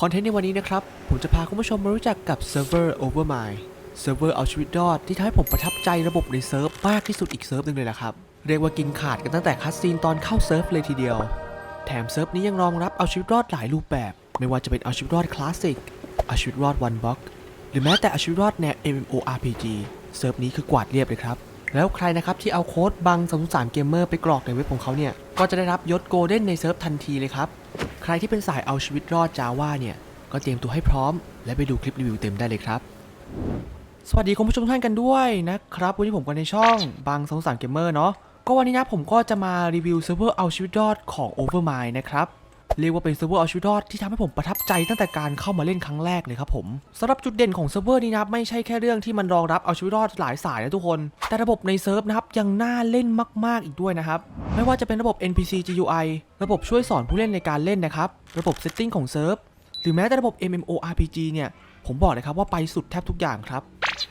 คอนเทนต์ในวันนี้นะครับ ผมจะพาคุณผู้ชมมารู้จักกับเซิร์ฟเวอร์ Overmind เซิร์ฟเวอร์เอาชีวิตรอดที่ทำให้ผมประทับใจระบบในเซิร์ฟมากที่สุดอีกเซิร์ฟหนึ่งเลยนะครับ เรียกว่ากินขาดกันตั้งแต่คัสซีนตอนเข้าเซิร์ฟเลยทีเดียว แถมเซิร์ฟนี้ยังรองรับเอาชีวิตรอดหลายรูปแบบ ไม่ว่าจะเป็นเอาชีวิตรอดคลาสสิกเอาชีวิตรอดวันบล็อกหรือแม้แต่เอาชีวิตรอดแนว MMORPG เซิร์ฟนี้คือกวาดเรียบเลยครับแล้วใครนะครับที่เอาโค้ดบัง3 3เกมเมอร์ไปกรอกในเว็บของเขาเนี่ยก็จะได้รับยศโกลเด้นในเซิร์ฟทันทีเลยครับ ใครที่เป็นสายเอาชีวิตรอดจาว่าเนี่ย ก็เตรียมตัวให้พร้อม และไปดูคลิปรีวิวเต็มได้เลยครับ สวัสดีคุณผู้ชมทุกท่านกันด้วยนะครับ วันนี้ผมก็ในช่องบางสงสารเกมเมอร์เนาะก็วันนี้นะผมก็จะมารีวิวเซิร์ฟเวอร์เอาชีวิตรอดของ Overmind นะครับ เรียกว่าเป็นเซิร์ฟเวอร์เอาชีวิตรอดที่ทำให้ผมประทับใจตั้งแต่การเข้ามาเล่นครั้งแรกเลยครับผมสำหรับจุดเด่นของเซิร์ฟเวอร์นี้นะครับไม่ใช่แค่เรื่องที่มันรองรับเอาชีวิตรอดหลายสายนะทุกคน แต่ระบบในเซิร์ฟนะครับยังน่าเล่นมาก ๆอีกด้วยนะครับไม่ว่าจะเป็นระบบ NPC GUI ระบบช่วยสอนผู้เล่นในการเล่นนะครับระบบเซตติ้งของเซิร์ฟหรือแม้แต่ระบบ MMORPG เนี่ย ผมบอกเลยครับว่าไปสุดแทบทุกอย่างครับ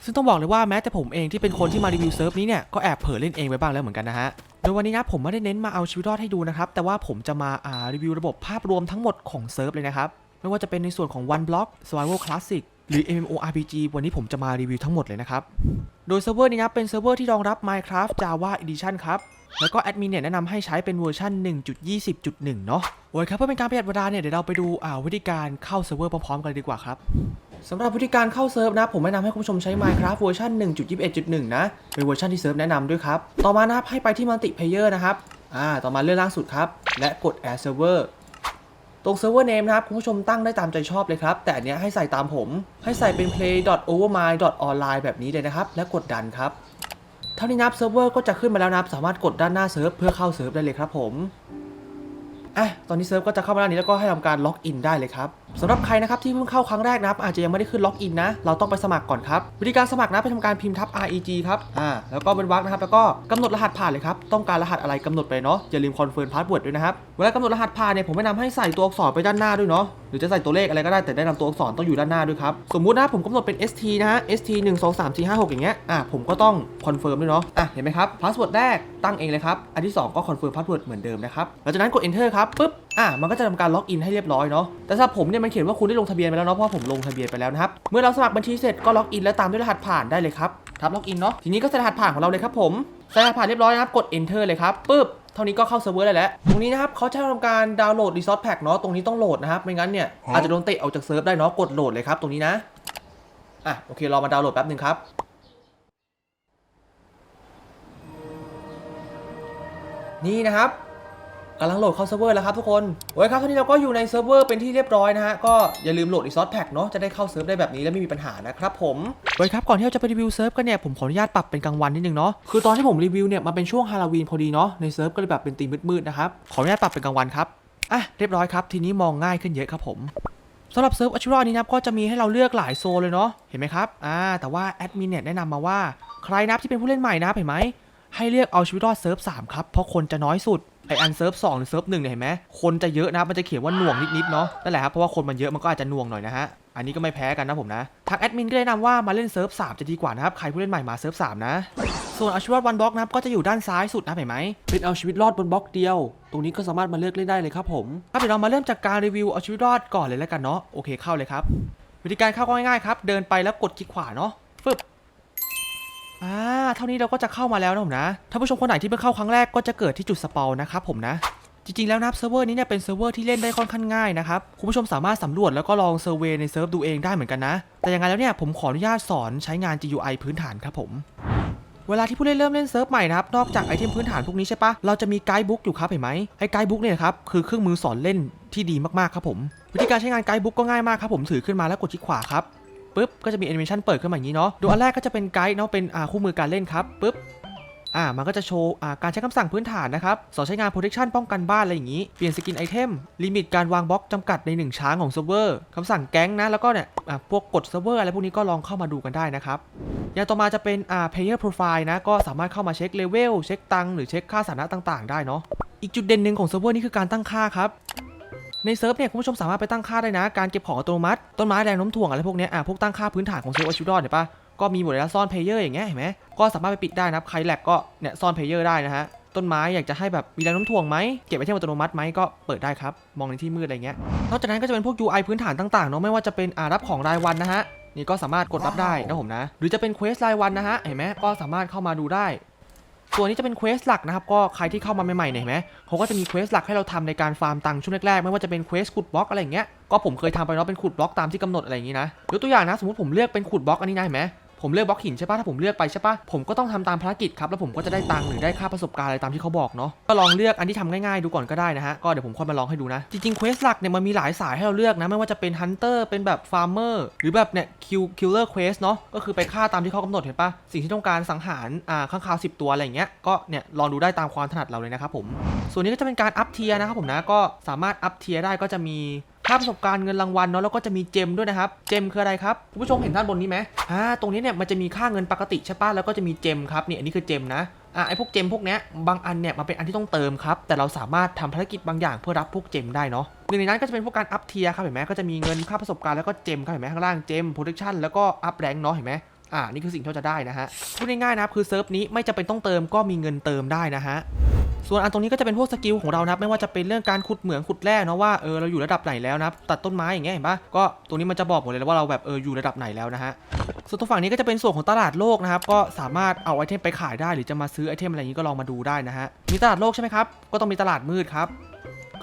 ซึ่งต้องบอกเลยว่าแม้แต่ผมเองที่เป็นคนที่มารีวิวเซิร์ฟนี้เนี่ยก็แอบเผลอเล่นเองไปบ้างแล้วเหมือนกันนะฮะโดยวันนี้นะผมไม่ได้เน้นมาเอาชีวิตรอดให้ดูนะครับ แต่ว่าผมจะมาอ่ารีวิวระบบภาพรวมทั้งหมดของเซิร์ฟเลยนะครับ ไม่ว่าจะเป็นในส่วนของ One Block Survival Classic หรือ MMORPG วันนี้ผมจะมารีวิวทั้งหมดเลยนะครับ โดยเซิร์ฟเวอร์นี้นะเป็นเซิร์ฟเวอร์ที่รองรับ Minecraft Java Edition ครับ แล้วก็แอดมินเนี่ยแนะนำให้ใช้เป็นเวอร์ชัน1.20.1 เนาะโอ้ยครับเพื่อเป็นการประหยัดเวลาเนี่ยเดี๋ยวเราไปดูอ่าวิธีการเข้าเซิร์ฟเวอร์พร้อมๆกันเลยดีกว่าครับ สำหรับวิธีการเข้าเซิร์ฟนะ ผมแนะนำให้คุณผู้ชมใช้ Minecraft เวอร์ชัน1.21.1 นะ เป็นเวอร์ชันที่เซิร์ฟแนะนำด้วยครับ ต่อมานะครับให้ไปที่ Multiplayer นะครับอ่าต่อมาเลื่อนล่างสุดครับ และกด Add Server ตรง Server Name นะครับ คุณผู้ชมตั้งได้ตามใจชอบเลยครับ แต่อันเนี้ยให้ใส่ตามผม ให้ใส่เป็น play.overmind.online แบบนี้เลยนะครับ และกดดันครับ เท่านี้นะครับเซิร์ฟเวอร์ก็จะขึ้นมาแล้วนะครับ สามารถกดด้านหน้าเซิร์ฟเพื่อเข้าเซิร์ฟได้เลยครับผมอะตอนนี้เซิร์ฟก็จะเข้ามาด้านนี้แล้วก็ให้ทำการล็อกอินได้เลยครับ สำหรับใครนะครับที่เพิ่งเข้าครั้งแรกนะครับอาจจะยังไม่ได้ขึ้นล็อกอินนะเราต้องไปสมัครก่อนครับวิธีการสมัครนะไปทำการพิมพ์ทับ reg ครับอ่าแล้วก็เป็นวรรคนะครับแล้วก็กำหนดรหัสผ่านเลยครับต้องการรหัสอะไรกำหนดไปเนาะอย่าลืมคอนเฟิร์มพาสเวิร์ดด้วยนะครับเวลากำหนดรหัสผ่านเนี่ยผมแนะนำให้ใส่ตัวอักษรไปด้านหน้าด้วยเนาะหรือจะใส่ตัวเลขอะไรก็ได้แต่แนะนำตัวอักษรต้องอยู่ด้านหน้าด้วยครับสมมุตินะผมกำหนดเป็น st นะฮะ st 1 2 3 4 5 6อย่างเงี้ยอะผมก็ต้องคอนเฟิร์มด้วยเนาะอะเห็นไหมครับพาสเวิร์ดแรกตั้งเองเลยครับอันที่สองก็คอนเฟิร์มพาสเวิร์ดเหมือนเดิมนะครับหลังจากนั้นกด enter ครับปุ๊บ อะมันก็จะทำการล็อกอินให้เรียบร้อยเนาะแต่สำหรับผมเนี่ยมันเขียนว่าคุณได้ลงทะเบียนไปแล้วเนาะเพราะว่าผมลงทะเบียนไปแล้วนะครับเมื่อเราสมัครบัญชีเสร็จก็ล็อกอินแล้วตามด้วยรหัสผ่านได้เลยครับทับล็อกอินเนาะทีนี้ก็ใส่รหัสผ่านของเราเลยครับผมใส่รหัสผ่านเรียบร้อยนะครับกด enter เลยครับปุ๊บเท่านี้ก็เข้าเซิร์ฟเวอร์ได้แล้ว ตรงนี้นะครับเขาจะทำการดาวน์โหลด Resource Pack เนาะ ตรงนี้ต้องโหลดนะครับ ไม่งั้นเนี่ยอาจจะโดนเตะออกจากเซิร์ฟได้เนาะ กดโหลดเลยครับ ตรงนี้นะ อะ โอเค รอมาดาวน์โหลดแป๊บหนึ่งครับนี่นะครับ กำลังโหลดเข้าเซิร์ฟเวอร์แล้วครับทุกคนโอเคครับตอนนี้เราก็อยู่ในเซิร์ฟเวอร์เป็นที่เรียบร้อยนะฮะ ก็อย่าลืมโหลดอีซอสแพ็กเนาะ จะได้เข้าเซิร์ฟได้แบบนี้และไม่มีปัญหานะครับผมโอเคครับ ก่อนที่เราจะไปรีวิวเซิร์ฟกันเนี่ย ผมขออนุญาตปรับเป็นกลางวันนิดนึงเนาะ คือตอนที่ผมรีวิวเนี่ยมันเป็นช่วงฮาโลวีนพอดีเนาะ ในเซิร์ฟก็เลยแบบเป็นธีมมืดๆนะครับ ขออนุญาตปรับเป็นกลางวันครับ อะ เรียบร้อยครับ ทีนี้มองง่ายขึ้นเยอะครับผมสำหรับเซิร์ฟอัชรอนี้นะก็จะมีให้เราเลือกหลายโซนเลยเนาะ เห็นไหมครับ อ่า แต่ว่าแอดมินเนี่ยแนะนำมาว่าใครนะครับที่เป็นผู้เล่นใหม่นะเห็นไหม ให้เลือกเอาชีวิตรอดเซิร์ฟ3ครับ เพราะคนจะน้อยสุดไออันเซิร์ฟ2หรือเซิร์ฟ1เนี่ยเห็นไหมคนจะเยอะนะครับมันจะเขียนว่าหน่วงนิดๆเนาะนั่นแหละครับเพราะว่าคนมันเยอะมันก็อาจจะหน่วงหน่อยนะฮะอันนี้ก็ไม่แพ้กันนะผมนะทางแอดมินก็แนะนำว่ามาเล่นเซิร์ฟ3จะดีกว่านะครับใครผู้เล่นใหม่มาเซิร์ฟ3นะส่วนเอาชีวิตรอดวันบล็อกนะครับก็จะอยู่ด้านซ้ายสุดนะเห็นไหมเป็นเอาชีวิตรอดบนบล็อกเดียว ตรงนี้ก็สามารถมาเลือกเล่นได้เลยครับผมครับเดี๋ยวเรามาเริ่มจากการรีวิวเอาชีวิตรอดก่อนเลยแล้วกันเนาะโอเคเข้าเลยครับวิธีการเข้าก็ง่ายๆครับเดินไปแล้วกดคลิกขวาเนาะฟึบ อ่าเท่านี้เราก็จะเข้ามาแล้วนะผมนะถ้านผู้ชมคนไหนที่เพิ่งเข้าครั้งแรกก็จะเกิดที่จุดสปาวนะครับผมนะจริงๆ แล้วนะครับเซิร์ฟเวอร์นี้เนี่ยเป็นเซิร์ฟเวอร์ที่เล่นได้ค่อนข้างง่ายนะครับ คุณผู้ชมสามารถสำรวจแล้วก็ลองเซอร์เวย์ในเซิร์ฟดูเองได้เหมือนกันนะ แต่อยังไงแล้วเนี่ยผมขออนุญาตสอนใช้งาน GUI พื้นฐานครับผม เวลาที่ผู้เล่นเริ่มเล่นเซิร์ฟใหม่นะครับ นอกจากไอเทมพื้นฐานพวกนี้ใช่ปะเราจะมีไกด์บุ๊กอยู่ครับเห็นไหมไอไกด์บุ๊กเนี่ยครับคือเครื่องมือสอนเล่นที่ดีมากๆครับผม วิธีการใช้งานไกด์บุ๊กก็ง่ายมากครับผมถือขึ้นมาแล้วกดที่ขวาครับ ปุ๊บก็จะมีแอนิเมชันเปิดขึ้นมาอย่างนี้เนาะดยอันแรกก็จะเป็นไกด์เนาะเป็นอ่าคู่มือการเล่นครับปุ๊บอ่ามันก็จะโชว์อ่าการใช้คำสั่งพื้นฐานนะครับสอนใช้งาน protection ป้องกันบ้านอะไรอย่างนี้ เปลี่ยนสกินไอเทม ลิมิตการวางบล็อกจำกัดใน 1 ช้างของเซิร์ฟเวอร์คำสั่งแก๊งนะ แล้วก็เนี่ยอ่าพวกกดเซิร์ฟเวอร์อะไรพวกนี้ก็ลองเข้ามาดูกันได้นะครับ อย่างต่อมาจะเป็นอ่า player profile นะ ก็สามารถเข้ามาเช็คเลเวล เช็คตังค์หรือเช็คค่าสถานะต่าง ๆ ได้เนาะ อีกจุดเด่นหนึ่งของเซิร์ฟเวอร์นี่คือการตั้งค่าครับ ในเซิร์ฟเนี่ยคุณผู้ชมสามารถไปตั้งค่าได้นะ การเก็บของอัตโนมัติ ต้นไม้แรงโน้มถ่วงอะไรพวกนี้อะพวกตั้งค่าพื้นฐานของเซิร์ฟอาชิวดอนเห็นปะก็มีหมดเลยนะซ่อนเพลเยอร์อย่างเงี้ยเห็นไหมก็สามารถไปปิดได้นะครับใครแลกก็เนี่ยซ่อนเพลเยอร์ได้นะฮะต้นไม้อยากจะให้แบบมีแรงโน้มถ่วงไหมเก็บไอเทมอัตโนมัติไหมก็เปิดได้ครับ มองในที่มืดอะไรเงี้ยนอกจากนั้นก็จะเป็นพวก UI พื้นฐานต่างๆเนาะไม่ว่าจะเป็นอ่ารับของรายวันนะฮะนี่ก็สามารถกดรับได้นะผมนะ หรือจะเป็นเควสรายวันนะฮะเห็นไหมก็สามารถเข้ามาดูได้ ส่วนนี้จะเป็นเควสหลักนะครับก็ใครที่เข้ามาใหม่ๆเนี่ยเห็นไหมเขาก็จะมีเควสหลักให้เราทำในการฟาร์มตังค์ช่วงแรกๆไม่ว่าจะเป็นเควสขุดบล็อกอะไรอย่างเงี้ยก็ผมเคยทำไปเนาะเป็นขุดบล็อกตามที่กำหนดอะไรอย่างงี้นะยกตัวอย่างนะสมมติผมเลือกเป็นขุดบล็อกอันนี้นะเห็นไหม ผมเลือกบล็อกหินใช่ปะถ้าผมเลือกไปใช่ปะผมก็ต้องทำตามภารกิจครับแล้วผมก็จะได้ตังค์หรือได้ค่าประสบการณ์อะไรตามที่เขาบอกเนาะก็ลองเลือกอันที่ทำง่ายๆดูก่อนก็ได้นะฮะก็เดี๋ยวผมค่อยมาลองให้ดูนะ จริงๆเควสหลักเนี่ยมันมีหลายสายให้เราเลือกนะไม่ว่าจะเป็นฮันเตอร์เป็นแบบฟาร์มเมอร์หรือแบบเนี่ยคิวคิลเลอร์เควสเนาะก็คือไปฆ่าตามที่เขากำหนดเห็นปะสิ่งที่ต้องการสังหารอ่าข้างคาว10ตัวอะไรอย่างเงี้ยก็เนี่ยลองดูได้ตามความถนัดเราเลยนะครับผมส่วนนี้ก็จะเป็นการอัพเทียร์นะครับผมนะก็สามารถอัพเทียร์ได้ก็จะมี ค่าประสบการณ์เงินรางวัลเนาะแล้วก็จะมีเจมด้วยนะครับ เจมคืออะไรครับคุณผู้ชมเห็นด้านบนนี้ไหมอ่าตรงนี้เนี่ยมันจะมีค่าเงินปกติใช่ป่ะแล้วก็จะมีเจมครับเนี่ยอันนี้คือเจมนะอ่าไอพวกเจมพวกเนี้ยบางอันเนี่ยมันเป็นอันที่ต้องเติมครับ แต่เราสามารถทำภารกิจบางอย่างเพื่อรับพวกเจมได้เนาะหนึ่งในนั้นก็จะเป็นพวกการอัพเทียร์ครับเห็นไหมก็จะมีเงินค่าประสบการณ์แล้วก็เจมครับเห็นไหมข้างล่างเจมโปรดักชั่นแล้วก็อัพแรงเนาะเห็นไหมอ่านี่คือสิ่งที่เราจะได้นะฮะพูดง่ายๆนะครับคือเซิร์ฟนี้ไม่จำเป็นต้องเติมก็มีเงินเติมได้นะฮะ ส่วนอันตรงนี้ก็จะเป็นพวกสกิลของเรานะครับไม่ว่าจะเป็นเรื่องการขุดเหมืองขุดแร่เนาะว่าเออเราอยู่ระดับไหนแล้วนะตัดต้นไม้อย่างเงี้ยเห็นปะก็ตรงนี้มันจะบอกหมดเลยว่าเราแบบเอออยู่ระดับไหนแล้วนะฮะส่วนตรงฝั่งนี้ก็จะเป็นส่วนของตลาดโลกนะครับก็สามารถเอาไอเทมไปขายได้ หรือจะมาซื้อไอเทมอะไรอย่างนี้ก็ลองมาดูได้นะฮะมีตลาดโลกใช่ไหมครับก็ต้องมีตลาดมืดครับ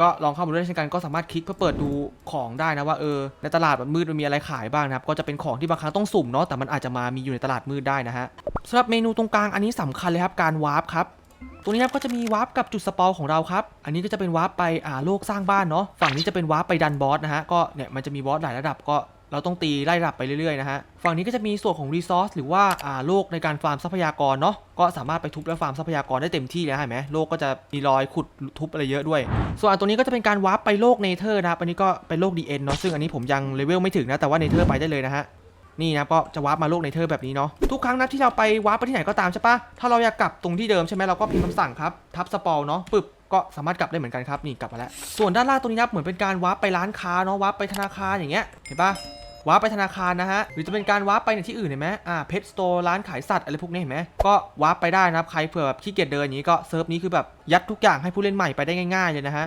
ก็ลองเข้ามาดูได้เช่นกันก็สามารถคลิกเพื่อเปิดดูของได้นะว่าเออในตลาดมันมืดมันมีอะไรขายบ้างนะครับก็จะเป็นของที่บางครั้งต้องสุ่มเนาะแต่มันอาจจะมามีอยู่ในตลาดมืดได้นะฮะสำหรับเมนูตรงกลางอันนี้สำคัญเลยครับการวาร์ปครับ ตรงนี้ครับก็จะมีวาร์ปกับจุดสปาของเราครับ อันนี้ก็จะเป็นวาร์ปไปอ่าโลกสร้างบ้านเนาะ ฝั่งนี้จะเป็นวาร์ปไปดันบอสนะฮะ ก็เนี่ยมันจะมีบอสหลายระดับก็เราต้องตีไล่ระดับไปเรื่อยๆนะฮะ ฝั่งนี้ก็จะมีส่วนของรีซอสหรือว่าอ่าโลกในการฟาร์มทรัพยากรเนาะ ก็สามารถไปทุบและฟาร์มทรัพยากรได้เต็มที่เลยนะเห็นไหมโลกก็จะมีรอยขุดทุบอะไรเยอะด้วย ส่วนอันตัวนี้ก็จะเป็นการวาร์ปไปโลกเนเธอร์นะครับ อันนี้ก็เป็นโลก DN เนาะ ซึ่งอันนี้ผมยังเลเวลไม่ถึงนะ แต่ว่าเนเธอร์ไปได้เลยนะฮะ นี่นะก็จะวาร์ปมาโลกเนเธอร์แบบนี้เนาะทุกครั้งนะที่เราไปวาร์ปไปที่ไหนก็ตามใช่ปะถ้าเราอยากกลับตรงที่เดิมใช่ไหมเราก็พิมพ์คำสั่งครับทับสปอลเนาะปึ๊บก็สามารถกลับได้เหมือนกันครับนี่กลับมาแล้ว ส่วนด้านล่างตรงนี้นับเหมือนเป็นการวาร์ปไปร้านค้าเนาะวาร์ปไปธนาคารอย่างเงี้ยเห็นปะวาร์ปไปธนาคารนะฮะหรือจะเป็นการวาร์ปไปในที่อื่นเห็นไหมอ่าเพจสโตร์ร้านขายสัตว์อะไรพวกนี้เห็นไหมก็วาร์ปไปได้นะครับใครเผื่อแบบขี้เกียจเดินอย่างนี้ก็เซิร์ฟนี้คือแบบยัดทุกอย่างให้ผู้เล่นใหม่ไปได้ง่าย ๆเลยนะฮะ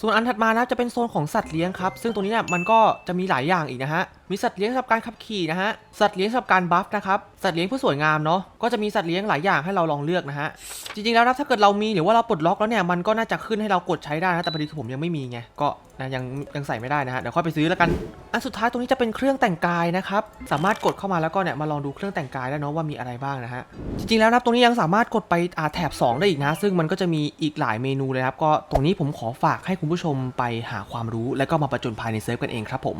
ส่วนอันถัดมานะจะเป็นโซนของสัตว์เลี้ยงครับซึ่งตรงนี้เนี่ยมันก็จะมีหลายอย่างอีกนะฮะมีสัตว์เลี้ยงสำหรับการขับขี่นะฮะสัตว์เลี้ยงสำหรับการบัฟนะครับสัตว์เลี้ยงเพื่อสวยงามเนาะก็จะมีสัตว์เลี้ยงหลายอย่างให้เราลองเลือกนะฮะจริงๆแล้วนะถ้าเกิดเรามีหรือว่าเราปลดล็อกแล้วเนี่ยมันก็น่าจะขึ้นให้เรากดใช้ได้นะแต่พอดีคือผมยังไม่มีไงก็นะยังยังใส่ไม่ได้นะฮะเดี๋ยวค่อยไปซื้อแล้วกันอันสุดท้ายตรงนี้จะเป็นเครื่องแต่งกายนะครับสามารถกดเข้ามาแล้วก็เนี่ยมาลองดูเครื่องแต่งกายได้เนาะว่ามีอะไรบ้างนะฮะจริงๆแล้วนะตรงนี้ยังสามารถกดไปอ่าแถบ2 ได้อีกนะ ซึ่งมันก็จะมีีอีกหลายเมนูเลยครับ ก็ตรงนี้ผมขอฝากให้คุณผู้ชมไปหาความรู้ และก็มาประจนภายในเซิร์ฟกันเองครับผม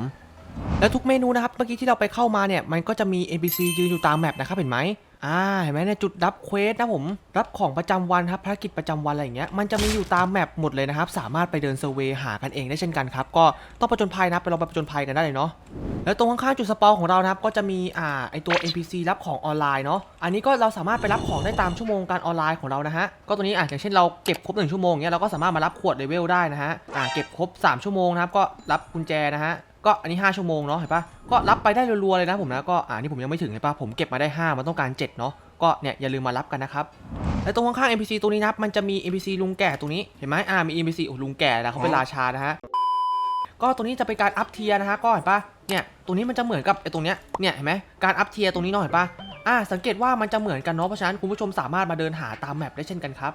แล้วทุกเมนูนะครับเมื่อกี้ที่เราไปเข้ามาเนี่ยมันก็จะมี NPC ยืนอยู่ตามแมปนะครับเห็นไหมอ่าเห็นไหมเนี่ยจุดรับเควสนะผม รับของประจำวันครับภารกิจประจำวันอะไรอย่างเงี้ยมันจะมีอยู่ตามแมปหมดเลยนะครับ สามารถไปเดินเซอร์เวยหากันเองได้เช่นกันครับ ก็ต้องประจนภัยนะไปลองไปประจนภัยกันได้เลยเนาะแล้วตรงข้างๆจุดสปาของเรานะครับก็จะมีอ่าไอตัว NPC รับของออนไลน์เนาะอันนี้ก็เราสามารถไปรับของได้ตามชั่วโมงการออนไลน์ของเรานะฮะก็ตัวนี้อะอย่างเช่นเราเก็บครบ1ชั่วโมงเนี้ยเราก็สามารถมารับขวดเลเวลได้นะฮะอ่าเก็บครบ3ชั่วโมงนะครับก็รับกุญแจนะฮะ ก็อันนี้ 5 ชั่วโมงเนาะเห็นปะก็รับไปได้รัวๆเลยนะผมนะก็อ่านี่ผมยังไม่ถึงเห็นปะผมเก็บมาได้ 5 มันต้องการ 7 เนาะก็เนี่ยอย่าลืมมารับกันนะครับและตรงข้างๆ NPC ตรงนี้นะครับมันจะมี NPC ลุงแก่ตรงนี้เห็นไหมอ่ามี NPC โอ้ลุงแก่นะเขาเป็นราชานะฮะก็ตรงนี้จะเป็นการอัพเทียร์นะฮะก็เห็นปะเนี่ยตรงนี้มันจะเหมือนกับไอ้ตรงเนี้ยเนี่ยเห็นไหมการอัพเทียร์ตรงนี้เนาะเห็นปะอ่าสังเกตว่ามันจะเหมือนกันเนาะเพราะฉะนั้นคุณผู้ชมสามารถมาเดินหาตามแมปได้เช่นกันครับ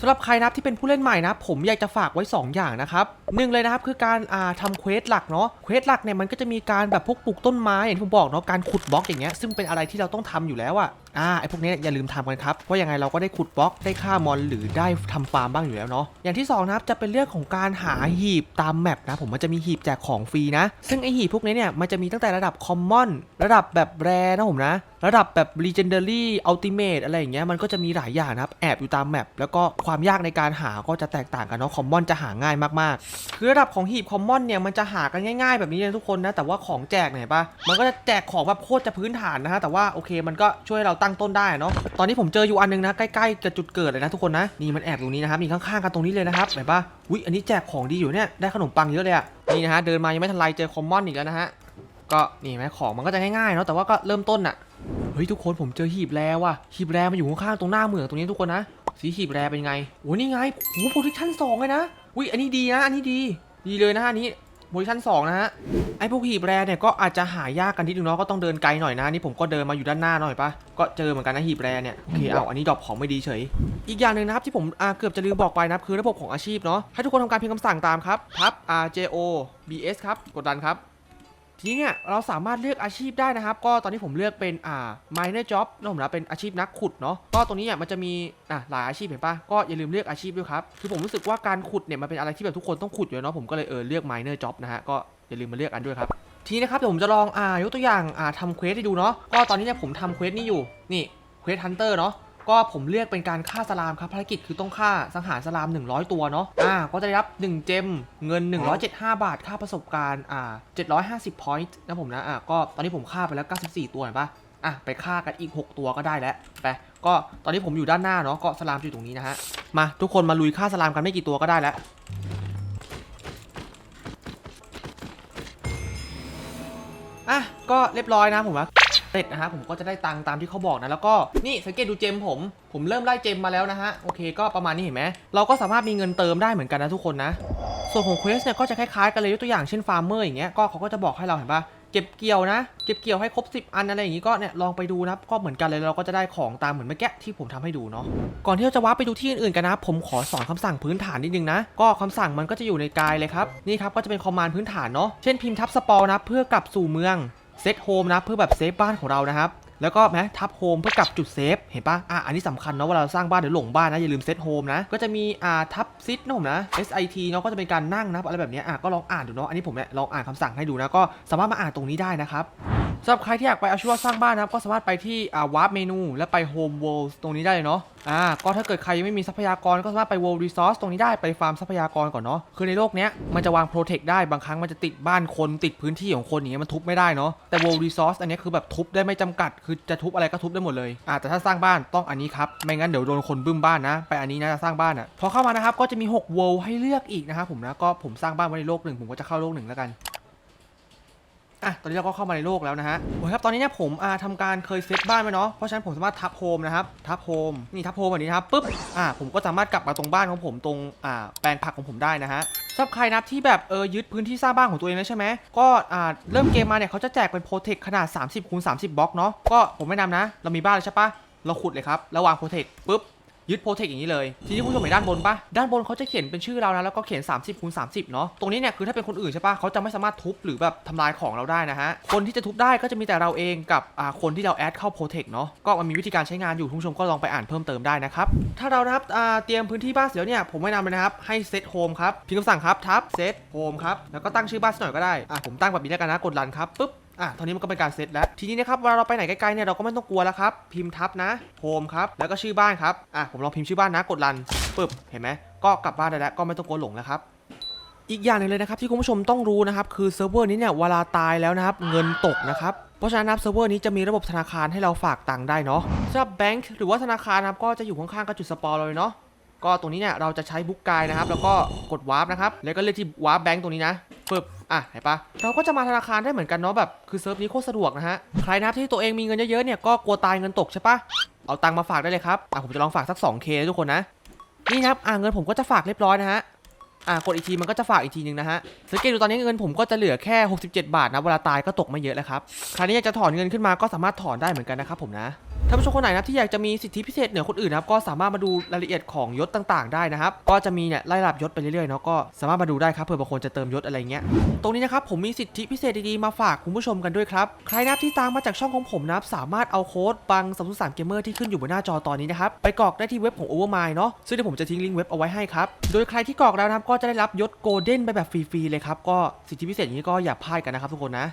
สำหรับใครนะครับที่เป็นผู้เล่นใหม่นะ ผมอยากจะฝากไว้ 2 อย่างนะครับ หนึ่งเลยนะครับคือการอ่าทำเควสหลักเนาะเควสหลักเนี่ยมันก็จะมีการแบบพวกปลูกต้นไม้อย่างที่ผมบอกเนาะการขุดบล็อกอย่างเงี้ยซึ่งเป็นอะไรที่เราต้องทำอยู่แล้วอะอ่าไอพวกนี้อย่าลืมทำกันครับเพราะยังไงเราก็ได้ขุดบล็อกได้ฆ่ามอนหรือได้ทำฟาร์มบ้างอยู่แล้วเนาะอย่างที่สองนะครับจะเป็นเรื่องของการหาหีบตามแมปนะผมมันจะมีหีบแจกของฟรีนะ ซึ่งไอหีบพวกนี้เนี่ยมันจะมีตั้งแต่ระดับคอมมอนระดับแบบแรนะผมนะระดับแบบ legendary ultimate อะไรอย่างเงี้ยมันก็จะมีหลายอย่างนะครับแอบอยู่ตามแมปแล้วก็ความยากในการหาก็จะแตกต่างกันเนาะคอมมอนจะหาง่ายมากๆคือระดับของหีบคอมมอนเนี่ยมันจะหากันง่ายๆ แบบนี้เลยทุกคนนะ แต่ว่าของแจกเนี่ยเห็นปะมันก็จะแจกของแบบโคตรจะพื้นฐานนะฮะ แต่ว่าโอเคมันก็ช่วยเราตั้งต้นได้เนาะ ตอนนี้ผมเจออยู่อันนึงนะใกล้ๆกับจุดเกิดเลยนะทุกคนนะ นี่มันแอบตรงนี้นะครับมีข้างๆกันตรงนี้เลยนะครับเห็นปะอุ้ยอันนี้แจกของดีอยู่เนี่ยได้ขนมปังเยอะเลยอะนี่นะฮะเดินมายังไม่ทันไรเจอคอมมอนอีกแล้วนะฮะก็นี่ไหมของมันก็จะง่ายๆเนาะแต่ว่าก็เริ่มต้นอะเฮ้ยทุกคนผมเจอหีบแล้วว่ะหีบแรมันอยู่ข้างๆตรงหน้าเหมืองตรงนี้ทุกคนนะสีขีบแรเป็นไงโอ้นี่ไงโอ้โหโพซิชั่นสองเลยนะ อุ้ยอันนี้ดีนะ อันนี้ดี ดีเลยนะฮะอันนี้โพซิชั่นสองนะฮะ ไอ้พวกหีบแรเนี่ยก็อาจจะหายากกันนิดนึงเนาะ ก็ต้องเดินไกลหน่อยนะ นี่ผมก็เดินมาอยู่ด้านหน้าหน่อยปะก็เจอเหมือนกันนะหีบแรเนี่ย โอเค เอาอันนี้ดรอปของไม่ดีเฉย อีกอย่างหนึ่งนะครับที่ผมเกือบจะลืมบอกไปนะครับคือระบบของอาชีพเนาะ ให้ทุกคนทำการพิมพ์คำสั่งตามครับทับ R J O B S ครับ กดดันครับ ทีนี้เนี่ยเราสามารถเลือกอาชีพได้นะครับ ก็ตอนนี้ผมเลือกเป็นอ่า minor job นะผมนะเป็นอาชีพนักขุดเนาะก็ตรงนี้เนี่ยมันจะมีอะหลายอาชีพเห็นปะก็อย่าลืมเลือกอาชีพด้วยครับคือผมรู้สึกว่าการขุดเนี่ยมันเป็นอะไรที่แบบทุกคนต้องขุดอยู่เนาะผมก็เลยเออเลือก minor job นะฮะก็อย่าลืมมาเลือกอันด้วยครับทีนี้นะครับเดี๋ยวผมจะลองอ่ายกตัวอย่างอ่าทำเควสให้ดูเนาะก็ตอนนี้เนี่ยผมทำเควสนี้อยู่นี่เควสฮันเตอร์เนาะ ก็ผมเลือกเป็นการฆ่าสลามครับภารกิจคือต้องฆ่าสังหารสลาม 100 ตัวเนาะอ่าก็จะได้รับ 1 เจมเงิน 175 บาทค่าประสบการณ์อ่า750 point นะผมนะอ่าก็ตอนนี้ผมฆ่าไปแล้ว 94 ตัวเห็นปะอะไปฆ่ากันอีก 6 ตัวก็ได้แล้วไปก็ตอนนี้ผมอยู่ด้านหน้าเนาะก็สลามอยู่ตรงนี้นะฮะมาทุกคนมาลุยฆ่าสลามกันไม่กี่ตัวก็ได้แล้วอะก็เรียบร้อยนะผมว่า เสร็จนะฮะผมก็จะได้ตังตามที่เขาบอกนะแล้วก็นี่สังเกตดูเจมผม ผมเริ่มไล่เจมมาแล้วนะฮะโอเคก็ประมาณนี้เห็นไหมเราก็สามารถมีเงินเติมได้เหมือนกันนะทุกคนนะส่วนของเควสเนี่ยก็จะคล้ายๆกันเลยยกตัวอย่างเช่นฟาร์มเมอร์อย่างเงี้ยก็เขาก็จะบอกให้เราเห็นปะเก็บเกี่ยวนะ เก็บเกี่ยวให้ครบ 10 อันอะไรอย่างงี้ก็เนี่ยลองไปดูนะก็เหมือนกันเลยเราก็จะได้ของตามเหมือนเมื่อกี้ที่ผมทำให้ดูเนาะก่อนที่เราจะว้าไปดูที่อื่นๆกันนะ ผมขอสอนคำสั่งพื้นฐานนิดนึงนะ ก็คำสั่งมันก็จะอยู่ในกายเลยครับนี่ครับก็จะเป็นคอมมานด์พื้นฐานเนาะเช่นพิมพ์ทับสปอร์นะเพื่อกลับสู่เมือง เซตโฮมนะเพื่อแบบเซฟบ้านของเรานะครับแล้วก็แม้ทับโฮมเพื่อกลับจุดเซฟ เห็นปะอะอันนี้สำคัญเนาะเวลาเราสร้างบ้านเดี๋ยวหลงบ้านนะอย่าลืมเซตโฮมนะ ก็จะมีอ่าทับซิดนะผมนะ SIT เนาะก็จะเป็นการนั่งนะอะไรแบบนี้อะก็ลองอ่านดูเนาะอันนี้ผมเนี่ยลองอ่านคำสั่งให้ดูนะก็สามารถมาอ่านตรงนี้ได้นะครับ สำหรับใครที่อยากไปเอาชีวิตรอดสร้างบ้านนะครับก็สามารถไปที่อ่าวาร์ปเมนู แล้วไป Home World ตรงนี้ได้เลยเนาะอ่าก็ถ้าเกิดใครยังไม่มีทรัพยากรก็สามารถไป World Resource ตรงนี้ได้ไปฟาร์มทรัพยากรก่อนเนาะคือในโลกเนี้ยมันจะวาง Protect ได้บางครั้งมันจะติดบ้านคนติดพื้นที่ของคนอย่างเงี้ยมันทุบไม่ได้เนาะแต่ World Resource อันนี้คือแบบทุบได้ไม่จำกัด คือจะทุบอะไรก็ทุบได้หมดเลยอ่าแต่ถ้าสร้างบ้านต้องอันนี้ครับไม่งั้นเดี๋ยวโดนคนบึ้มบ้านนะ ไปอันนี้นะจะสร้างบ้านอะพอเข้ามานะครับก็จะมี6 World ให้เลือกอีกนะครับผมนะก็ผมสร้างบ้านไว้ในโลกหนึ่งผมก็จะเข้าโลกหนึ่งแล้วกัน อะตอนนี้เราก็เข้ามาในโลกแล้วนะฮะโอ้ยครับตอนนี้เนี่ยผมอ่าทำการเคยเซตบ้านไว้เนาะเพราะฉะนั้นผมสามารถทับโฮมนะครับทับโฮมนี่ทับโฮมแบบนี้นะครับปุ๊บอ่าผมก็สามารถกลับมาตรงบ้านของผมตรงอ่าแปลงผักของผมได้นะฮะสำหรับใครนะครับที่แบบเออยึดพื้นที่สร้างบ้านของตัวเองแล้วใช่ไหมก็อ่าเริ่มเกมมาเนี่ยเขาจะแจกเป็นโปรเทคขนาด 30คูณ30บล็อกเนาะก็ผมไม่นำนะ เรามีบ้านแล้วใช่ปะเราขุดเลยครับแล้ววางโปรเทคปุ๊บ ยึดโปรเทคอย่างนี้เลยทีนี้คุณผู้ชมเห็นด้านบนปะด้านบนเขาจะเขียนเป็นชื่อเรานะแล้วก็เขียน 30คูณ30เนาะตรงนี้เนี่ยคือถ้าเป็นคนอื่นใช่ปะเขาจะไม่สามารถทุบหรือแบบทำลายของเราได้นะฮะคนที่จะทุบได้ก็จะมีแต่เราเองกับอาคนที่เราแอดเข้าโปรเทคเนาะก็มันมีวิธีการใช้งานอยู่คุณผู้ชมก็ลองไปอ่านเพิ่มเติมได้นะครับถ้าเรานะครับอาเตรียมพื้นที่บ้านเสร็จแล้วเนี่ยผมแนะนำเลยนะครับให้เซตโฮมครับพิมพ์คำสั่งครับทับเซตโฮมครับแล้วก็ตั้งชื่อบ้านสักหน่อยก็ได้อะผมตั้งแบบนี้แล้วกันนะกดรันครับปุ๊บ อะตอนนี้มันก็เป็นการเซตแล้ว ทีนี้นะครับเวลาเราไปไหนไกลๆเนี่ยเราก็ไม่ต้องกลัวแล้วครับ พิมพ์ทับนะโฮมครับ แล้วก็ชื่อบ้านครับ อะผมลองพิมพ์ชื่อบ้านนะ กดรันปึ๊บ เห็นไหมก็กลับบ้านได้แล้ว ก็ไม่ต้องกลัวหลงแล้วครับอีกอย่างหนึงเลยนะครับที่คุณผู้ชมต้องรู้นะครับคือเซิร์ฟเวอร์นี้เนี่ยเวลาตายแล้วนะครับเงินตกนะครับเพราะฉะนั้นเซิร์ฟเวอร์นี้จะมีระบบธนาคารให้เราฝากตังค์ได้เนาะสำหรับแบงก์หรือว่าธนาคารนะครับก็จะอยู่ข้างๆกับจุดสปอร์เลยเนาะก็ตรงนี้เนี่ยเราจะใช้บุ๊กกายนะครับแล้วก็กดวาร์ปนะครับแล้วก็เลือกที่วาร์ปแบงก์ตรงนี้นะปึ๊บ อะเห็นปะเราก็จะมาธนาคารได้เหมือนกันเนาะแบบคือเซิร์ฟนี้โคตรสะดวกนะฮะใครนะครับที่ตัวเองมีเงินเยอะๆเนี่ยก็กลัวตายเงินตกใช่ปะเอาตังค์มาฝากได้เลยครับอะผมจะลองฝากสัก 2k ทุกคนนะนี่นะครับอะเงินผมก็จะฝากเรียบร้อยนะฮะอะกดอีกทีมันก็จะฝากอีกทีนึงนะฮะสังเกตดูตอนนี้เงินผมก็จะเหลือแค่ 67 บาทนะเวลาตายก็ตกไม่เยอะแล้วครับใครที่อยากจะถอนเงินขึ้นมาก็สามารถถอนได้เหมือนกันนะครับผมนะ ท่านผู้ชมคนไหนนะที่อยากจะมีสิทธิพิเศษเหนือคนอื่นนะครับก็สามารถมาดูรายละเอียดของยศต่างๆ ได้นะครับก็จะมีเนี่ยไล่ระดับยศไปเรื่อยๆเนาะก็สามารถมาดูได้ครับเผื่อบางคนจะเติมยศอะไรเงี้ยตรงนี้นะครับผมมีสิทธิพิเศษดีๆมาฝากคุณผู้ชมกันด้วยครับใครนะครับที่ตามมาจากช่องของผมนะครับสามารถเอาโค้ดบัง3 3 Gamer ที่ขึ้นอยู่บนหน้าจอตอนนี้นะครับไปกรอกได้ที่เว็บของ Overmind เนาะซึ่งเดี๋ยวผมจะทิ้งลิงก์เว็บเอาไว้ให้ครับโดยใครที่กรอกแล้วนะครับก็จะได้รับยศโกลเด้นไปแบบฟรีๆเลยครับก็สิทธิพิเศษนี้ก็อย่าพลาดกันนะครับทุกคนนะ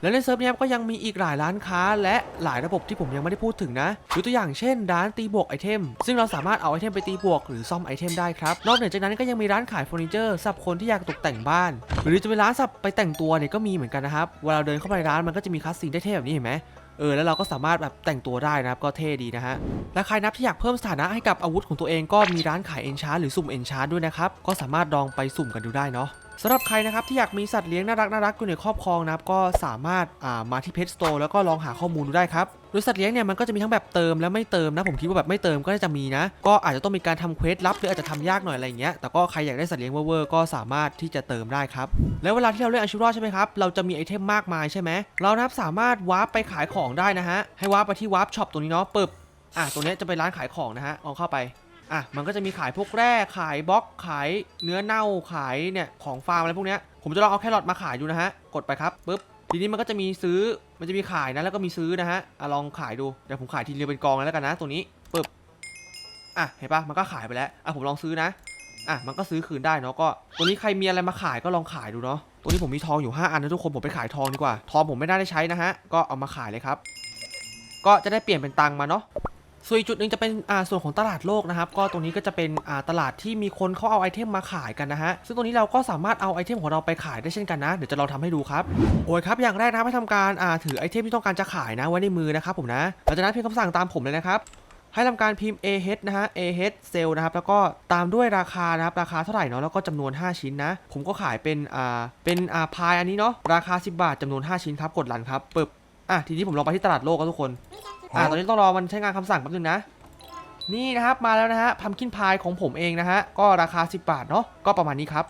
แล้วในเซิร์ฟนี้ก็ยังมีอีกหลายร้านค้า และหลายระบบที่ผมยังไม่ได้พูดถึงนะยกตัวอย่างเช่น ร้านตีบวกไอเทม ซึ่งเราสามารถเอาไอเทมไปตีบวกหรือซ่อมไอเทมได้ครับ นอกเหนือจากนั้นก็ยังมีร้านขายเฟอร์นิเจอร์สับคนที่อยากตกแต่งบ้าน หรือจะเป็นร้านสับไปแต่งตัวเนี่ยก็มีเหมือนกันนะครับ เวลาเดินเข้าไปร้านมันก็จะมีคัสซีนได้เท่แบบนี้เห็นไหมเออแล้วเราก็สามารถแบบแต่งตัวได้นะครับก็เท่ดีนะฮะและใครนับที่อยากเพิ่มสถานะให้กับอาวุธของตัวเองก็มีร้านขายเอนชาร์หรือสุ่มเอนชาร์ด้วยนะครับก็สามารถลองไปสุ่มกันดูได้เนาะ สำหรับใครนะครับที่อยากมีสัตว์เลี้ยงน่ารักน่ารักอยู่ในครอบครองนะครับก็สามารถามาที่เพ t สโตร์แล้วก็ลองหาข้อมูลดูได้ครับโดยสัตว์เลี้ยงเนี่ยมันก็จะมีทั้งแบบเติมและไม่เติมนะผมคิดว่าแบบไม่เติมก็น่าจะมีนะ ก็อาจจะต้องมีการทำเควสลับหรืออาจจะทำยากหน่อยอะไรเงี้ยแต่ก็ใครอยากได้สัตว์เลี้ยงเวอร์ก็สามารถที่จะเติมได้ครับแล้วเวลาที่เราเล่นอาชิวรอใช่ไหมครับเราจะมีไอเทมมากมายใช่ไหมเรานะครับสามารถวาร์ปไปขายของได้นะฮะให้วาร์ปไปที่วาร์ปช็อปตรงนี้เนาะปึ๊บอะตรงนี้จะเป็นร้านขายของนะฮะลองเข้าไป อะมันก็จะมีขายพวกแร่ขายบล็อกขายเนื้อเน่าขายเนี่ยของฟาร์มอะไรพวกเนี้ยผมจะลองเอาแครอทมาขายดูนะฮะกดไปครับปุ๊บทีนี้มันก็จะมีซื้อมันจะมีขายนะแล้วก็มีซื้อนะฮะอะลองขายดูเดี๋ยวผมขายทีเดียวเป็นกองเลยแล้วกันนะตัวนี้ปึ๊บอะเห็นปะมันก็ขายไปแล้วอะผมลองซื้อนะอะมันก็ซื้อคืนได้เนาะก็ตัวนี้ใครมีอะไรมาขายก็ลองขายดูเนาะตัวนี้ผมมีทองอยู่ 5 อันนะทุกคนผมไปขายทองดีกว่า ทองผมไม่ได้ได้ใช้นะฮะก็เอามาขายเลยครับ ก็จะได้เปลี่ยนเป็นตังค์มาเนาะ ส่วนอีกจุดหนึ่งจะเป็นอ่าส่วนของตลาดโลกนะครับ ก็ตรงนี้ก็จะเป็นอ่าตลาดที่มีคนเขาเอาไอเทมมาขายกันนะฮะ ซึ่งตรงนี้เราก็สามารถเอาไอเทมของเราไปขายได้เช่นกันนะ เดี๋ยวจะเราทำให้ดูครับ โอ้ยครับ อย่างแรกนะให้ทำการอ่าถือไอเทมที่ต้องการจะขายนะไว้ในมือนะครับผมนะหลังจากนั้นพิมพ์คำสั่งตามผมเลยนะครับให้ทำการพิมพ์ A H นะฮะ A H sale นะครับ แล้วก็ตามด้วยราคานะครับ ราคาเท่าไหร่เนาะ แล้วก็จำนวน 5 ชิ้นนะ ผมก็ขายเป็น อ่า เป็นอ่าพายอันนี้เนาะ ราคา 10 บาทจำนวน 5 ชิ้นครับ กดรันครับ ปึ๊บอะ ทีนี้ผมลองไปที่ตลาดโลกครับทุกคน อ่าตอนนี้ต้องรอมันใช้งานคำสั่งแป๊บนึงนะ นี่นะครับมาแล้วนะฮะพัมคินพายของผมเองนะฮะ ก็ราคา 10 บาทเนาะก็ประมาณนี้ครับ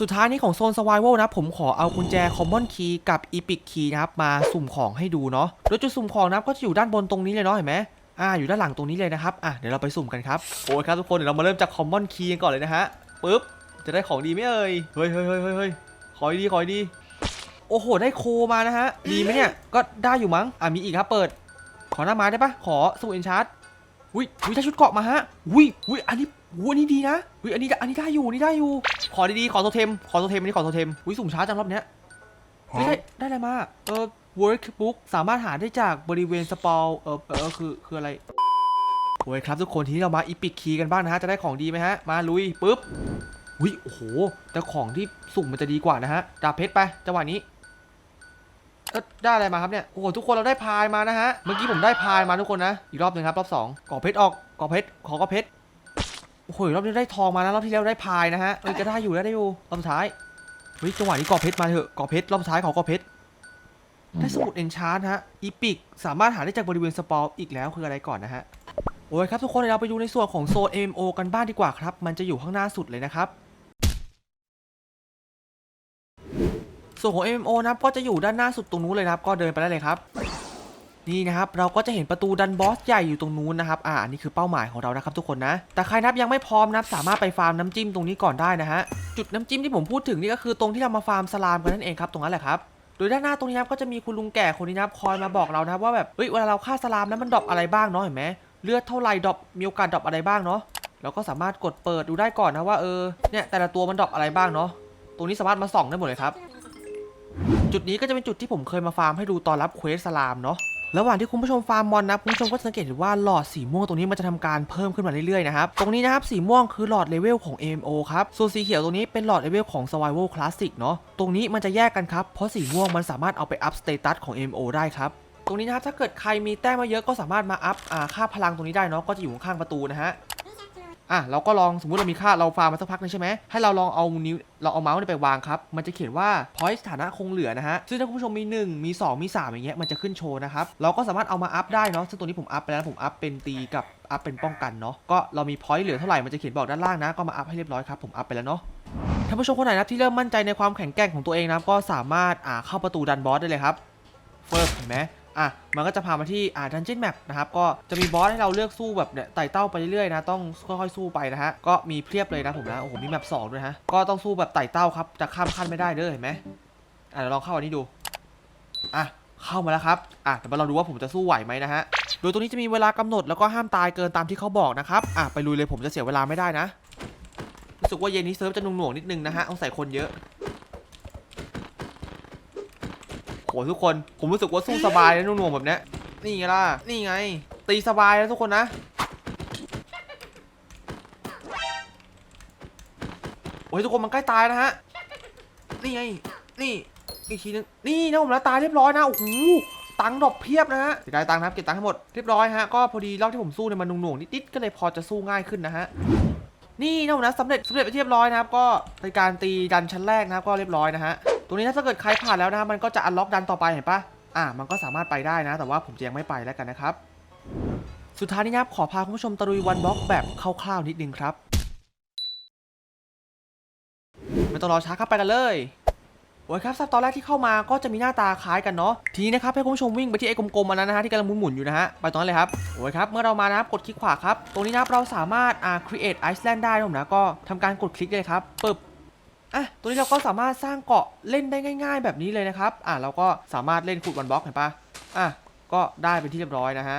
สุดท้ายนี้ของโซน Survival นะผมขอเอากุญแจ Common Key กับ Epic Key นะครับมาสุ่มของให้ดูเนาะโดยจุดสุ่มของนะครับก็จะอยู่ด้านบนตรงนี้เลยเนาะเห็นไหมอ่าอยู่ด้านหลังตรงนี้เลยนะครับอะเดี๋ยวเราไปสุ่มกันครับโอ้ยครับทุกคนเดี๋ยวเรามาเริ่มจาก Common Key กันก่อนเลยนะฮะปึ๊บจะได้ของดีไหมเอ่ยเฮ้ยเฮ้ยเฮ้ยเฮ้ยเฮ้ยขอดีขอดีโอ้โห ได้โคมานะฮะ ดีไหมเนี่ย ก็ได้อยู่มั้ง อะ มีอีกครับ เปิด อหน้าไม้ได้ปะขอสมุดเอนชาร์ดวิวิถ้าชุดเกาะมาฮะวิวิอันนี้วิอันนี้ดีนะวิอันนี้อันนี้ได้อยู่อันนี่ได้อยู่ ขอดีๆขอโทเทมขอโทเทมอันนี้ขอโทเทมวิสุ่มช้าจังรอบเนี้ยไม่ได้ได้อะไรมาเออ workbook สามารถหาได้จากบริเวณสปอลเออเออคือคืออะไรโอ้ยครับทุกคนทีนี้เรามาอีพิกคีกันบ้างนะฮะจะได้ของดีไหมฮะมาลุยปุ๊บวิโอ้โหแต่ของที่สุ่มมันจะดีกว่านะฮะดาบเพชรไปจังหวะนี้ เอ้ยได้อะไรมาครับเนี่ย โอ้โหทุกคนเราได้พายมานะฮะ เมื่อกี้ผมได้พายมาทุกคนนะ อีกรอบหนึ่งครับรอบสองก่อเพชรออกก่อเพชร ขอก่อเพชร โอ้โหรอบนี้ได้ทองมานะรอบที่แล้วได้พายนะฮะเอ้ยก็ได้อยู่ได้อยู่ รอบสุดท้าย เฮ้ยจังหวะนี้ก่อเพชรมาเถอะก่อเพชรรอบสุดท้ายขอก่อเพชร ได้สมุดเอนชาร์ฮะ อีพิกสามารถหาได้จากบริเวณสปอลอีกแล้วคืออะไรก่อนนะฮะ โอ้ยครับทุกคนเดี๋ยวเราไปดูในส่วนของโซน MMO กันบ้างดีกว่าครับ มันจะอยู่ข้างหน้าสุดเลยนะครับ ส่วนของ MMO นะครับก็จะอยู่ด้านหน้าสุดตรงนู้นเลยนะครับ ก็เดินไปได้เลยครับ นี่นะครับเราก็จะเห็นประตูดันบอสใหญ่อยู่ตรงนู้นนะครับอ่าอันนี่คือเป้าหมายของเรานะครับทุกคนนะ แต่ใครนับยังไม่พร้อมนับสามารถไปฟาร์มน้ำจิ้มตรงนี้ก่อนได้นะฮะจุดน้ำจิ้มที่ผมพูดถึงนี่ก็คือตรงที่เรามาฟาร์มสลามกันนั่นเองครับตรงนั้นแหละครับโดยด้านหน้าตรงนี้นะครับก็จะมีคุณลุงแก่คนนี้นะครับคอยมาบอกเรานะครับว่าแบบเฮ้ยเวลาเราฆ่าสลามนั้นมันดรอปอะไรบ้างเนาะเห็นไหมเลือดเท่าไหร่ดรอปมีโอกาสดรอปอะไรบ้างเนาะเราก็สามารถกดเปิดดูได้ก่อนนะว่าเออเนี่ยแต่ละตัวมันดรอปอะไรบ้างเนาะตรงนี้สามารถมาส่องได้หมดเลยครับ จุดนี้ก็จะเป็นจุดที่ผมเคยมาฟาร์มให้ดูตอนรับเควสสลามเนาะระหว่างที่คุณผู้ชมฟาร์มมอนนะคุณผู้ชมก็สังเกตเห็นว่าหลอดสีม่วงตรงนี้มันจะทำการเพิ่มขึ้นมาเรื่อยๆนะครับตรงนี้นะครับสีม่วงคือหลอดเลเวลของ AMO ครับส่วนสีเขียวตรงนี้เป็นหลอดเลเวลของ Survival Classic เนาะตรงนี้มันจะแยกกันครับเพราะสีม่วงมันสามารถเอาไปอัพสเตตัสของ AMO ได้ครับตรงนี้นะครับถ้าเกิดใครมีแต้มมาเยอะก็สามารถมาอัพค่าพลังตรงนี้ได้เนาะก็จะอยู่ข้างประตูนะฮะ อะเราก็ลองสมมุติเรามีค่าเราฟาร์มมาสักพักหนึงใช่ไหมให้เราลองเอานิ้วเราเอาเมาส์นี่ไปวางครับมันจะเขียนว่า point สถานะคงเหลือนะฮะซึ่งถ้าคุณผู้ชมมี 1 มี 2 มี 3 อย่างเงี้ยมันจะขึ้นโชว์นะครับเราก็สามารถเอามาอัพได้เนาะซึ่งตัวนี้ผมอัพไปแล้วผมอัพเป็นตีกับอัพเป็นป้องกันเนาะก็เรามี point เหลือเท่าไหร่มันจะเขียนบอกด้านล่างนะก็มาอัพให้เรียบร้อยครับผมอัพไปแล้วเนาะท่านผู้ชมคนไหนนับที่เริ่มมั่นใจในความแข็งแกร่งของตัวเองนะก็สามารถอ่าเข้าประตูดันบอสได้เลยครับเฟิร์สเห็นไหมอะมันก็จะพามาที่อ่าดันเจี้ยนแมปนะครับก็จะมีบอสให้เราเลือกสู้แบบเนี่ยไต่เต้าไปเรื่อยๆนะต้องค่อยๆสู้ไปนะฮะก็มีเพียบเลยนะผมนะโอ้โหมีแมปสองด้วยฮะก็ต้องสู้แบบไต่เต้าครับจะข้ามขั้นไม่ได้เด้อเห็นไหมอะเดี๋ยวลองเข้าอันนี้ดูอะเข้ามาแล้วครับอะเดี๋ยวมาลองดูว่าผมจะสู้ไหวไหมนะฮะโดยตัวนี้จะมีเวลากำหนดแล้วก็ห้ามตายเกินตามที่เขาบอกนะครับอะไปลุยเลยผมจะเสียเวลาไม่ได้นะรู้สึกว่าเย็นนี้เซิร์ฟจะหน่วงๆนิดนึงนะฮะต้องใส่คนเยอะ โหทุกคนผมรู้สึกว่าสู้สบายแล้วนุ่มๆแบบเนี้ยนี่ไงล่ะนี่ไง ตีสบายแล้วทุกคนนะโอ้ยทุกคนมันใกล้ตายนะฮะนี่ไงนี่อีกทีนึงนี่นะผมแล้วตายเรียบร้อยนะโอ้โหตังค์ดอกเพียบนะฮะเสียดายตังค์นะครับเก็บตังค์ทั้งหมดเรียบร้อยฮะก็พอดีรอบที่ผมสู้เนี่ยมันหน่วงๆนิดๆก็เลยพอจะสู้ง่ายขึ้นนะฮะนี่นะผมนะสำเร็จสำเร็จไปเรียบร้อยนะครับก็เป็นการตีดันชั้นแรกนะครับก็เรียบร้อยนะฮะ ตรงนี้ถ้าเกิดใครผ่านแล้วนะครับมันก็จะอันล็อกดันต่อไปเห็นปะอะมันก็สามารถไปได้นะ แต่ว่าผมจะยังไม่ไปแล้วกันนะครับ สุดท้ายนี้นะครับขอพาคุณผู้ชมตะลุยวันบล็อกแบบคร่าวๆนิดนึงครับไม่ต้องรอช้าครับไปกันเลยโอ้ยครับซับตอนแรกที่เข้ามาก็จะมีหน้าตาคล้ายกันเนาะ ทีนี้นะครับให้คุณผู้ชมวิ่งไปที่ไอ้กลมๆอันนั้นนะฮะที่กำลังหมุนๆอยู่นะฮะ ไปตรงนั้นเลยครับโอ้ยครับ เมื่อเรามานะครับกดคลิกขวาครับ ตรงนี้นะครับเราสามารถอ่า create Iceland ได้นะผมนะ ก็ทำการกดคลิกเลยครับปึ๊บ อะตัวนี้เราก็สามารถสร้างเกาะเล่นได้ง่าย ๆ แบบนี้เลยนะครับ อะเราก็สามารถเล่นขุดวันบล็อกเห็นปะอะก็ได้เป็นที่เรียบร้อยนะฮะ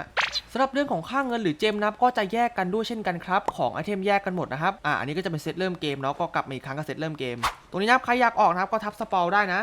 สำหรับเรื่องของค่าเงินหรือเจมนับก็จะแยกกันด้วยเช่นกันครับ ของไอเทมแยกกันหมดนะครับ อะอันนี้ก็จะเป็นเซตเริ่มเกมเนาะก็กลับมาอีกครั้งก็เซตเริ่มเกม ตรงนี้นะครับใครอยากออกนะครับก็ทับสปอลได้นะ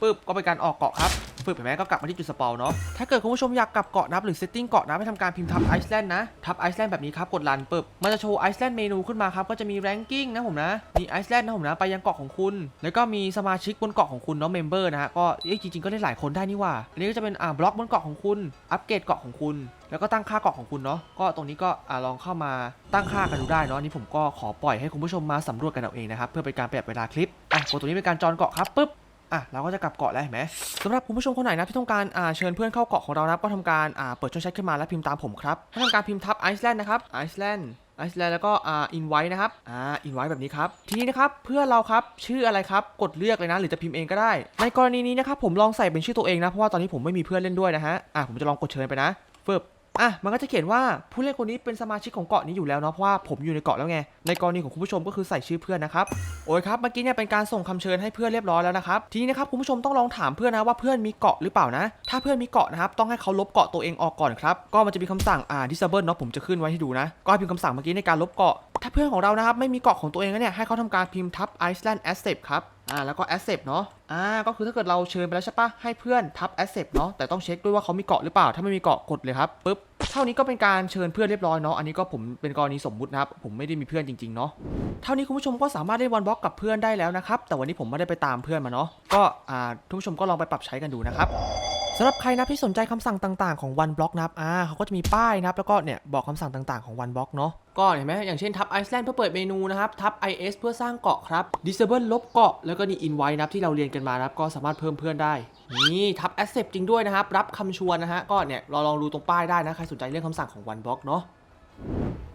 ปึ๊บก็เป็นการออกเกาะครับ ปึ๊บเห็นไหมก็กลับมาที่จุดสปอลเนาะถ้าเกิดคุณผู้ชมอยากกลับเกาะนับหรือเซตติ้งเกาะนะให้ทำการพิมพ์ทับไอซ์แลนด์นะทับไอซ์แลนด์แบบนี้ครับกดรันปึ๊บมันจะโชว์ไอซ์แลนด์เมนูขึ้นมาครับก็จะมีแรงกิ้งนะผมนะมีไอซ์แลนด์นะผมนะไปยังเกาะของคุณ แล้วก็มีสมาชิกบนเกาะของคุณเนาะเมมเบอร์นะฮะก็เอ้ยจริงๆก็เล่นหลายคนได้นี่ว่าอันนี้ก็จะเป็นอ่าบล็อกบนเกาะของคุณ อัปเกรดเกาะของคุณ แล้วก็ตั้งค่าเกาะของคุณเนาะก็ตรงนี้ก็อ่าลองเข้ามาตั้งค่ากันดูได้เนาะอันนี้ผมก็ขอปล่อยให้คุณผู้ชมมาสำรวจกันเอาเองนะครับเพื่อเป็นการประหยัดเวลาคลิปอะกดตรงนี้เป็นการจอนเกาะครับปึ๊บ อะเราก็จะกลับเกาะแล้วเห็นไหมสำหรับคุณผู้ชมคนไหนนะที่ต้องการอ่าเชิญเพื่อนเข้าเกาะของเรานะครับก็ทำการอ่าเปิดช่องแชทขึ้นมาแล้วพิมพ์ตามผมครับให้ทำการพิมพ์ทับไอซ์แลนด์นะครับไอซ์แลนด์ไอซ์แลนด์แล้วก็อ่าอินไว้นะครับอ่าอินไว้แบบนี้ครับ ทีนี้นะครับเพื่อนเราครับชื่ออะไรครับกดเลือกเลยนะ หรือจะพิมพ์เองก็ได้ ในกรณีนี้นะครับผมลองใส่เป็นชื่อตัวเองนะเพราะว่าตอนนี้ผมไม่มีเพื่อนเล่นด้วยนะฮะอะผมจะลองกดเชิญไปนะเฟึบ อะมันก็จะเขียนว่าผู้เล่นคนนี้เป็นสมาชิกของเกาะนี้อยู่แล้วเนาะเพราะว่าผมอยู่ในเกาะแล้วไงในกรณีของคุณผู้ชมก็คือใส่ชื่อเพื่อนนะครับโอ้ยครับเมื่อกี้เนี่ยเป็นการส่งคำเชิญให้เพื่อนเรียบร้อยแล้วนะครับทีนี้นะครับคุณผู้ชมต้องลองถามเพื่อนนะว่าเพื่อนมีเกาะหรือเปล่านะ ถ้าเพื่อนมีเกาะนะครับต้องให้เขาลบเกาะตัวเองออกก่อนครับก็มันจะมีคำสั่งอ่า disable เนาะผมจะขึ้นไว้ให้ดูนะ ก็ให้พิมพ์คำสั่งเมื่อกี้ในการลบเกาะถ้าเพื่อนของเรานะครับไม่มีเกาะของตัวเองเนี่ยให้เขาทำการพิมพ์ทับ Iceland Accept ครับอ่าแล้วก็ accept เนาะอ่าก็คือถ้าเกิดเราเชิญไปแล้วใช่ปะให้เพื่อนทับ accept เนาะแต่ต้องเช็คด้วยว่าเขามีเกาะหรือเปล่า ถ้าไม่มีเกาะกดเลยครับปึ๊บ เท่านี้ก็เป็นการเชิญเพื่อนเรียบร้อยเนาะ อันนี้ก็ผมเป็นกรณีสมมุตินะครับ ผมไม่ได้มีเพื่อนจริงๆเนาะ เท่านี้คุณผู้ชมก็สามารถเล่นวันบล็อกกับเพื่อนได้แล้วนะครับ แต่วันนี้ผมไม่ได้ไปตามเพื่อนมาเนาะ ก็อ่าทุกผู้ชมก็ลองไปปรับใช้กันดูนะครับ สำหรับใครนะที่สนใจคำสั่งต่างๆของ One Block นะครับอ่าเขาก็จะมีป้ายนะครับแล้วก็เนี่ยบอกคำสั่งต่างๆของ One Block เนาะก็เห็นไหมอย่างเช่นทับ Iceland เพื่อเปิดเมนูนะครับทับ IS เพื่อสร้างเกาะครับ Disable ลบเกาะแล้วก็นี่ Invite นะครับที่เราเรียนกันมานะครับก็สามารถเพิ่มเพื่อนได้นี่ทับ Accept จริงด้วยนะครับรับคำชวนนะฮะก็เนี่ยเราลองดูตรงป้ายได้นะใครสนใจเรื่องคำสั่งของ One Block เนาะ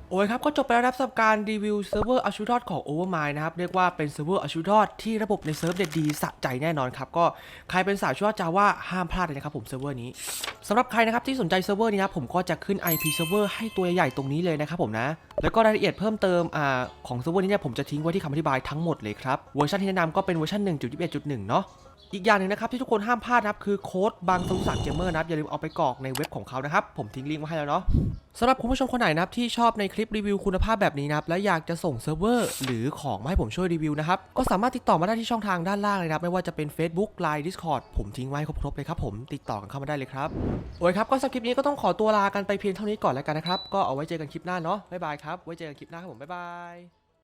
โอ้ยครับก็จบไปแล้วนะครับสำหรับการรีวิวเซิร์ฟเวอร์อัชูดอดของ Overmind นะครับ เรียกว่าเป็นเซิร์ฟเวอร์อัชูดอดที่ระบบในเซิร์ฟเด็ดดีสะใจแน่นอนครับ ก็ใครเป็นสายชูดอจาว่าห้ามพลาดเลยนะครับผมเซิร์ฟเวอร์นี้สำหรับใครนะครับที่สนใจเซิร์ฟเวอร์นี้นะผมก็จะขึ้น IP เซิร์ฟเวอร์ให้ตัวใหญ่ๆตรงนี้เลยนะครับผมนะ แล้วก็รายละเอียดเพิ่มเติมอ่าของเซิร์ฟเวอร์นี้เนี่ยผมจะทิ้งไว้ที่คำอธิบายทั้งหมดเลยครับเวอร์ชันที่แนะนำก็เป็นเวอร์ชัน1.21.1 เนาะ อีกอย่างหนึ่งนะครับที่ทุกคนห้ามพลาดนะครับคือโค้ดบางสมุทรเกมเมอร์นะครับอย่าลืมเอาไปกรอกในเว็บของเขานะครับผมทิ้งลิงก์ไว้ให้แล้วเนาะสำหรับคุณผู้ชมคนไหนนะครับที่ชอบในคลิปรีวิวคุณภาพแบบนี้นะครับและอยากจะส่งเซิร์ฟเวอร์หรือของมาให้ผมช่วยรีวิวนะครับก็สามารถติดต่อมาได้ที่ช่องทางด้านล่างเลยนะครับไม่ว่าจะเป็น Facebook Line Discord ผมทิ้งไว้ครบๆเลยครับผมติดต่อกันเข้ามาได้เลยครับโอ้ยครับก็สำหรับคลิปนี้ก็ต้องขอตัวลากันไปเพียงเท่านี้ก่อนแล้วกันนะครับก็เอาไว้เจอกันคลิปหน้าเนาะบ๊ายบายครับไว้เจอกันคลิปหน้าครับผมบ๊ายบาย